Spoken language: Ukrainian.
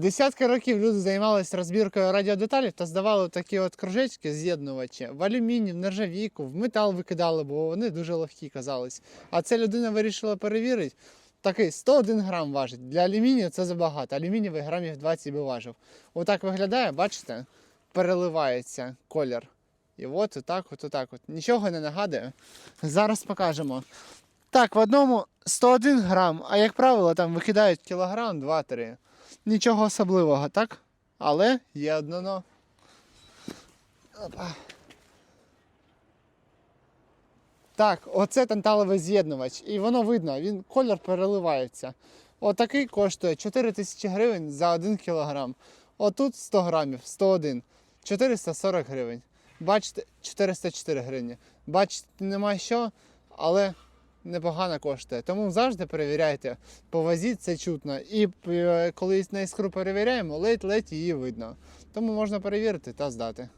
Десятки років люди займалися розбіркою радіодеталей та здавали такі от кружечки з'єднувачі в алюміній, в нержавійку, в метал викидали, бо вони дуже легкі казались. А це людина вирішила перевірити. Такий 101 грам важить. Для алюмінію це забагато. Алюмінієвий грамів 20 би важив. Отак виглядає, бачите? Переливається колір. І от отак, от отак от. Нічого не нагадує. Зараз покажемо. Так, в одному 101 грам, а як правило, там викидають кілограм, 2-3. Нічого особливого, так? Але є одно но. Опа. Так, оце танталовий з'єднувач. І воно видно, він колір переливається. Отакий коштує 4 тисячі гривень за 1 кілограм. Отут 100 грамів, 101. 440 гривень. Бачите, 404 гривні. Бачите, нема що, але непогано коштує. Тому завжди перевіряйте. По вазі це чутно. І е, коли на іскру перевіряємо, ледь-ледь її видно. Тому можна перевірити та здати.